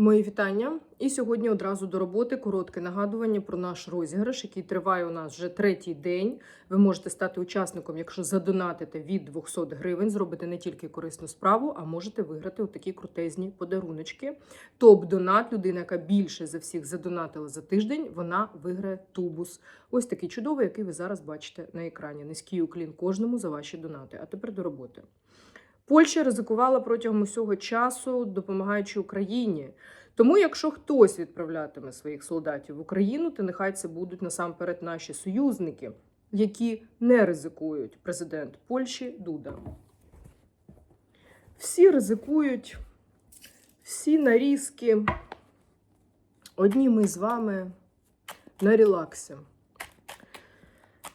Мої вітання. І сьогодні одразу до роботи коротке нагадування про наш розіграш, який триває у нас вже третій день. Ви можете стати учасником, якщо задонатите від 200 гривень, зробите не тільки корисну справу, а можете виграти отакі крутезні подаруночки. Топ-донат, людина, яка більше за всіх задонатила за тиждень, вона виграє тубус. Ось такий чудовий, який ви зараз бачите на екрані. Низький уклін кожному за ваші донати. А тепер до роботи. Польща ризикувала протягом усього часу, допомагаючи Україні. Тому, якщо хтось відправлятиме своїх солдатів в Україну, то нехай це будуть насамперед наші союзники, які не ризикують. Президент Польщі Дуда. Всі ризикують, всі нарізки. Одні ми з вами на релаксі.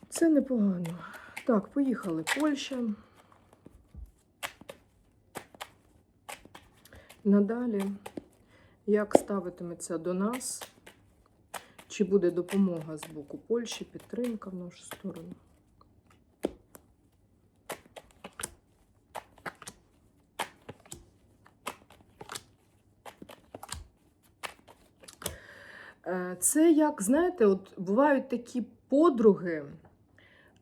Це непогано. Так, поїхали Польща. Надалі, як ставитиметься до нас, чи буде допомога з боку Польщі, підтримка в нашу сторону? Е, Це як, знаєте, от бувають такі подруги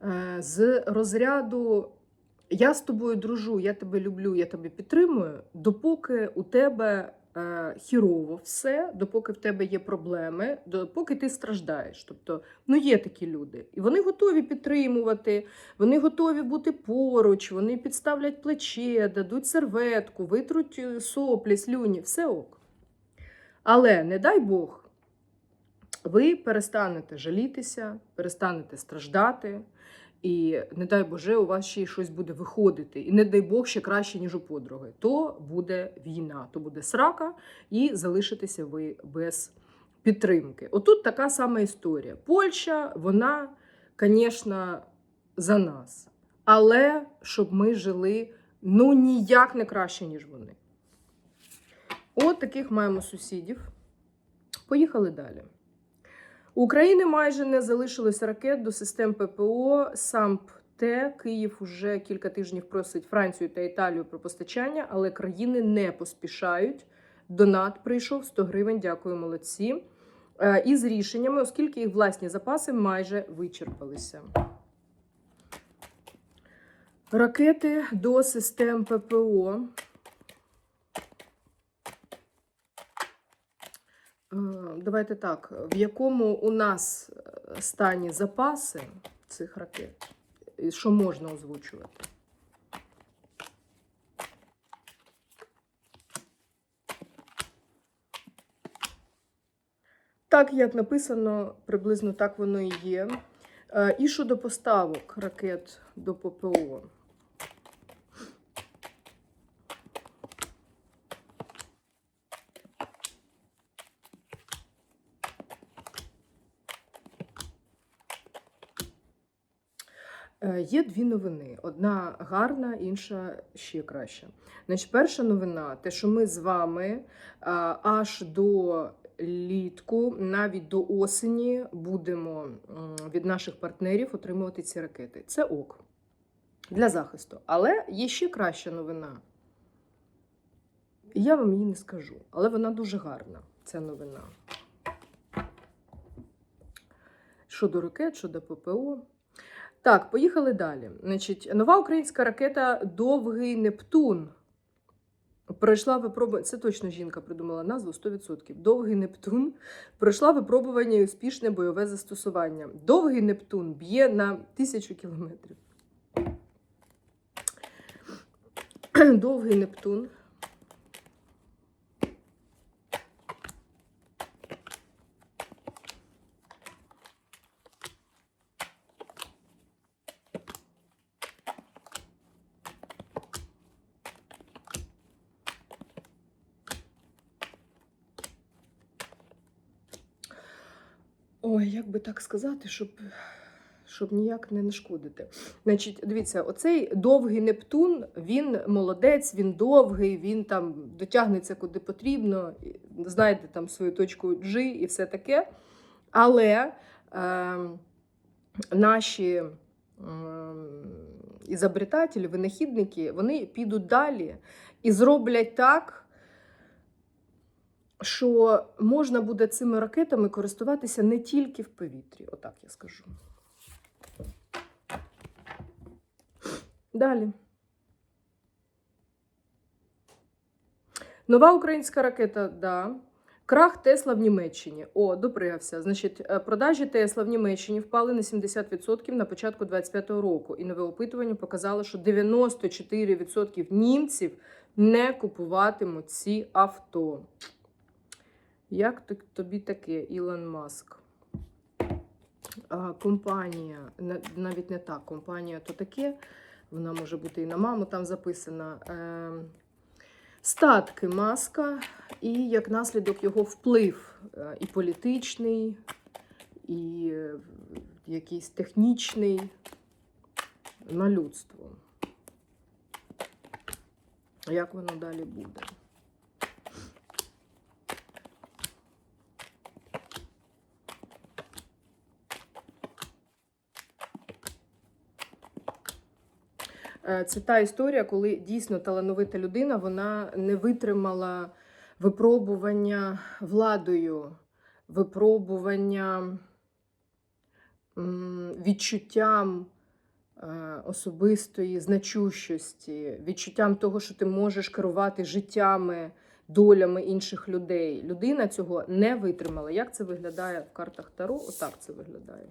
е, з розряду я з тобою дружу, я тебе люблю, я тебе підтримую, допоки у тебе е, хірово все, допоки в тебе є проблеми, допоки ти страждаєш. Тобто, ну є такі люди, і вони готові підтримувати, вони готові бути поруч, вони підставлять плече, дадуть серветку, витруть е, соплі, слюні, все ок. Але не дай Бог, ви перестанете жалітися, перестанете страждати. І не дай Боже, у вас ще й щось буде виходити. І не дай Бог ще краще, ніж у подруги. То буде війна, то буде срака, і залишитеся ви без підтримки. Отут така сама історія. Польща, вона, звісно, за нас. Але щоб ми жили ну ніяк не краще, ніж вони. От таких маємо сусідів. Поїхали далі. У України майже не залишилось ракет до систем ППО. САМП-Т Київ уже кілька тижнів просить Францію та Італію про постачання, але країни не поспішають. Донат прийшов 100 гривень. Дякую, молодці. Е, І з рішеннями, оскільки їх власні запаси майже вичерпалися. Ракети до систем ППО. Давайте так, в якому у нас е, стані запаси цих ракет, і що можна озвучувати? Так, як написано, приблизно так воно і є. Е, І щодо поставок ракет до ППО. Е, Є дві новини: одна гарна, інша ще краща. Значить, перша новина те, що ми з вами аж до літку, навіть до осені, будемо від наших партнерів отримувати ці ракети. Це ок для захисту. Але є ще краща новина. Я вам її не скажу, але вона дуже гарна. Ця новина. Щодо ракет, щодо ППО. Так, поїхали далі. Значить, нова українська ракета Довгий Нептун. Пройшла випробування. Це точно жінка придумала назву 100%. Довгий Нептун пройшла випробування і успішне бойове застосування. Довгий Нептун б'є на тисячу кілометрів. Довгий Нептун. Ой, як би так сказати, щоб, щоб ніяк не нашкодити. Значить, дивіться, оцей довгий Нептун, він молодець, він довгий, він там дотягнеться куди потрібно, і, знаєте, там свою точку G і все таке. Але е, наші е, ізобретателі, винахідники, вони підуть далі і зроблять так, що можна буде цими ракетами користуватися не тільки в повітрі, отак я скажу. Далі. Нова українська ракета, да. Крах Тесла в Німеччині. О, допригався. Значить, е, продажі Тесла в Німеччині впали на 70% на початку 25-го року. І нове опитування показало, що 94% німців не купуватимуть ці авто. Як тобі таке, Ілон Маск? Компанія, навіть не так, компанія то таке, вона може бути і на маму там записана. Е, статки Маска і як наслідок його вплив е, і політичний, і е, якийсь технічний на людство. Як воно далі буде? Це та історія, коли дійсно талановита людина вона не витримала випробування владою, випробування відчуттям е, особистої значущості, відчуттям того, що ти можеш керувати життями, долями інших людей. Людина цього не витримала. Як це виглядає в картах Таро? Отак це виглядає.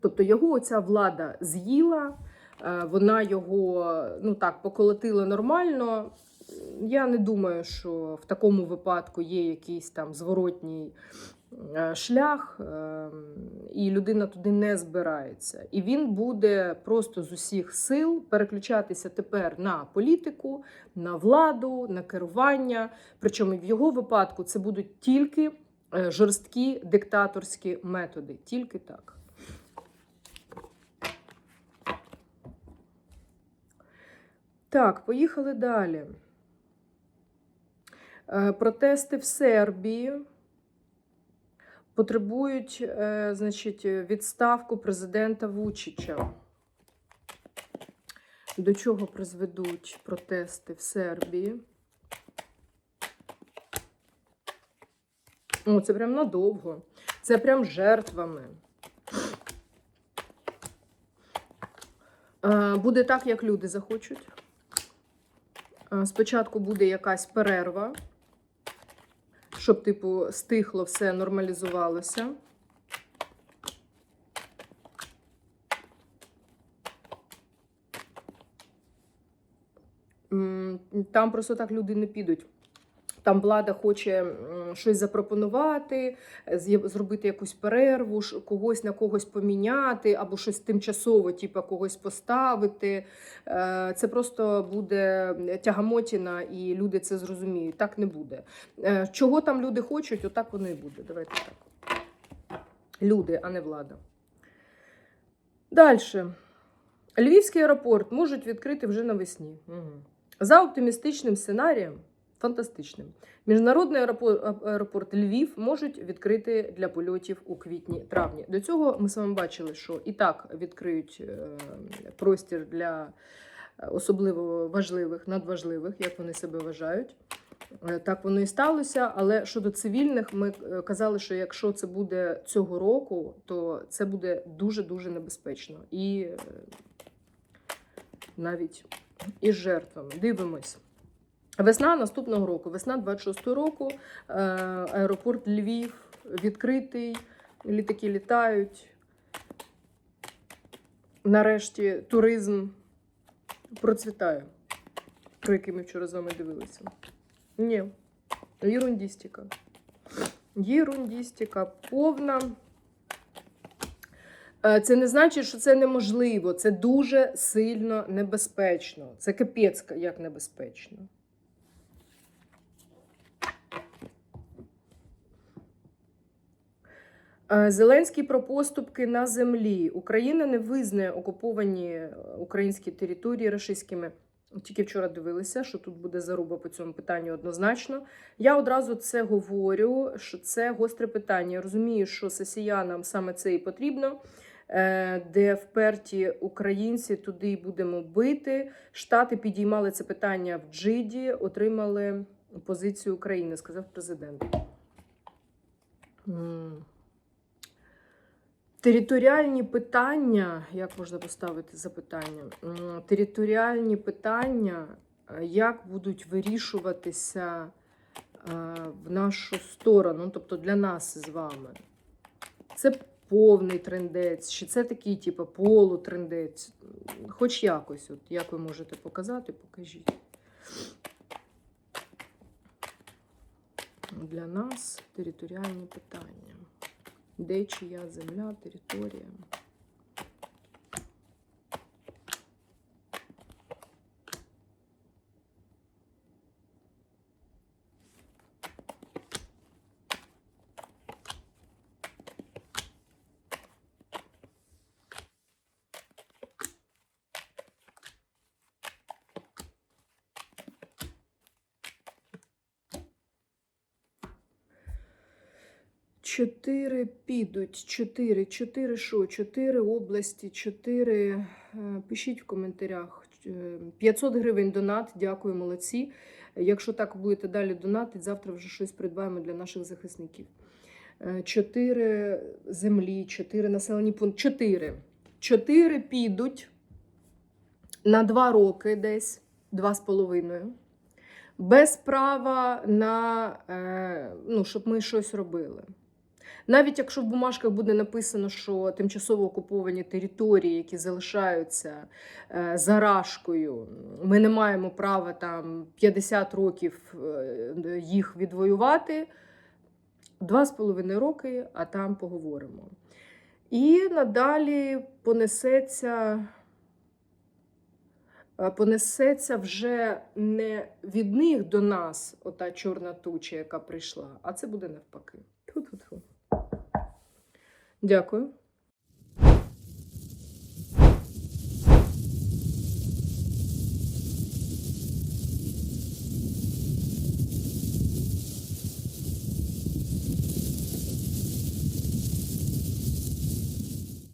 Тобто його оця влада з'їла. Е, Вона його ну так поколотила нормально. Я не думаю, що в такому випадку є якийсь там зворотній е, шлях, е, і людина туди не збирається. І він буде просто з усіх сил переключатися тепер на політику, на владу, на керування. Причому в його випадку це будуть тільки жорсткі диктаторські методи. Тільки так. Так, поїхали далі. Е, Протести в Сербії потребують е, значить, відставку президента Вучича. До чого призведуть протести в Сербії? О, це прям надовго. Це прям жертвами. Е, Буде так, як люди захочуть. Е, Спочатку буде якась перерва, щоб, типу, стихло все, нормалізувалося. Там просто так люди не підуть. Там влада хоче щось запропонувати, зробити якусь перерву, когось на когось поміняти, або щось тимчасово, типу, когось поставити. Е, Це просто буде тягамотіна, і люди це зрозуміють. Так не буде. Е, Чого там люди хочуть, отак воно і буде. Давайте так. Люди, а не влада. Далі. Львівський аеропорт можуть відкрити вже навесні. Угу. За оптимістичним сценарієм, фантастичним, міжнародний аеропорт, Львів можуть відкрити для польотів у квітні-травні. До цього ми з вами бачили, що і так відкриють е, простір для е, особливо важливих, надважливих, як вони себе вважають. Е, Так воно і сталося. Але щодо цивільних, ми казали, що якщо це буде цього року, то це буде дуже дуже небезпечно і навіть із жертвами. Дивимось. Весна наступного року, весна 26-го року, е, аеропорт Львів відкритий, літаки літають. Нарешті туризм процвітає, про який ми вчора з вами дивилися. Ні, єрундістика. Єрундістика повна. Е, Це не значить, що це неможливо. Це дуже сильно небезпечно. Це капець як небезпечно. Зеленський про поступки на землі. Україна не визнає окуповані е, українські території рашистськими. Тільки вчора дивилися, що тут буде заруба по цьому питанню однозначно. Я одразу це говорю, що це гостре питання. Я розумію, що сесіянам саме це і потрібно, е, де вперті українці туди й будемо бити. Штати підіймали це питання в Джиді, отримали позицію України, сказав президент. Територіальні питання, як можна поставити запитання? Територіальні питання, е, як будуть вирішуватися е, в нашу сторону, тобто для нас з вами. Це повний трендець, чи це такий, типу, полутрендець. Хоч якось, от, як ви можете показати, покажіть. Для нас територіальні питання. Де чия земля, територія? Чотири підуть, чотири, чотири що? Чотири області, чотири. е, Пишіть в коментарях. Е, 500 гривень донат, дякую, молодці. Якщо так будете далі донатити, завтра вже щось придбаємо для наших захисників. Е, Чотири землі, чотири населені пункти. Чотири. Чотири підуть на два роки десь, два з половиною. Без права на е, ну, щоб ми щось робили. Навіть якщо в бумажках буде написано, що тимчасово окуповані території, які залишаються е, зарашкою, ми не маємо права там 50 років е, їх відвоювати. Два з половиною роки, а там поговоримо. І надалі понесеться, е, понесеться вже не від них до нас, ота чорна туча, яка прийшла, а це буде навпаки. Дякую.